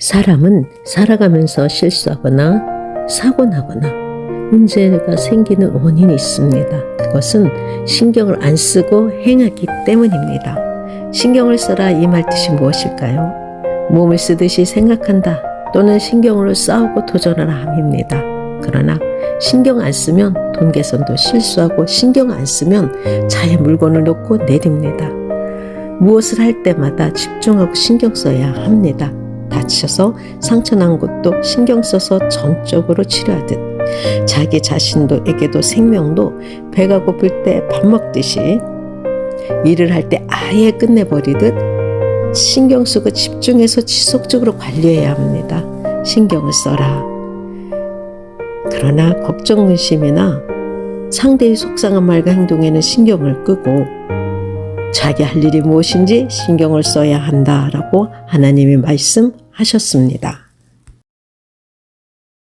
사람은 살아가면서 실수하거나 사고 나거나 문제가 생기는 원인이 있습니다. 그것은 신경을 안 쓰고 행하기 때문입니다. 신경을 써라 이 말 뜻이 무엇일까요? 몸을 쓰듯이 생각한다 또는 신경으로 싸우고 도전하라 함입니다. 그러나 신경 안 쓰면 돈 개선도 실수하고 신경 안 쓰면 차에 물건을 놓고 내립니다. 무엇을 할 때마다 집중하고 신경 써야 합니다. 다쳐서 상처 난 곳도 신경 써서 전적으로 치료하듯 자기 자신도에게도 생명도 배가 고플 때 밥 먹듯이 일을 할 때 아예 끝내버리듯 신경 쓰고 집중해서 지속적으로 관리해야 합니다. 신경을 써라. 그러나 걱정 근심이나 상대의 속상한 말과 행동에는 신경을 끄고 자기 할 일이 무엇인지 신경을 써야 한다라고 하나님이 말씀 하셨습니다.